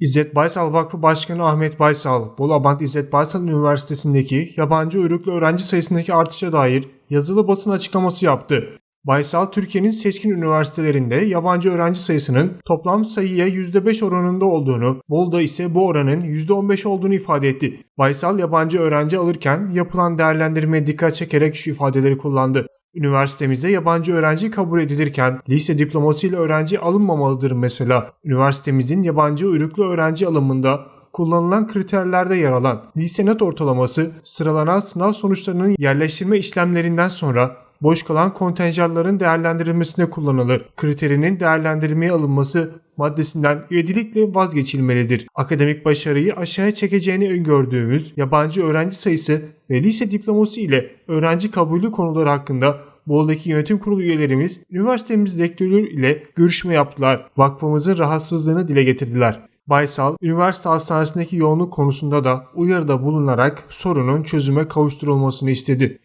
İzzet Baysal Vakfı Başkanı Ahmet Baysal, Bolu İzzet Baysal Üniversitesi'ndeki yabancı uyruklu öğrenci sayısındaki artışa dair yazılı basın açıklaması yaptı. Baysal, Türkiye'nin seçkin üniversitelerinde yabancı öğrenci sayısının toplam sayıya %5 oranında olduğunu, Bolu'da ise bu oranın %15 olduğunu ifade etti. Baysal, yabancı öğrenci alırken yapılan değerlendirmeye dikkat çekerek şu ifadeleri kullandı. Üniversitemize yabancı öğrenci kabul edilirken lise diplomasıyla öğrenci alınmamalıdır mesela. Üniversitemizin yabancı uyruklu öğrenci alımında kullanılan kriterlerde yer alan lise net ortalaması sıralanan sınav sonuçlarının yerleştirme işlemlerinden sonra boş kalan kontenjanların değerlendirilmesine kullanılır. Kriterinin değerlendirmeye alınması maddesinden ivedilikle vazgeçilmelidir. Akademik başarıyı aşağıya çekeceğini öngördüğümüz yabancı öğrenci sayısı ve lise diploması ile öğrenci kabulü konuları hakkında Bolu'daki yönetim kurulu üyelerimiz üniversitemiz rektörü ile görüşme yaptılar. Vakfımızın rahatsızlığını dile getirdiler. Baysal, üniversite hastanesindeki yoğunluk konusunda da uyarıda bulunarak sorunun çözüme kavuşturulmasını istedi.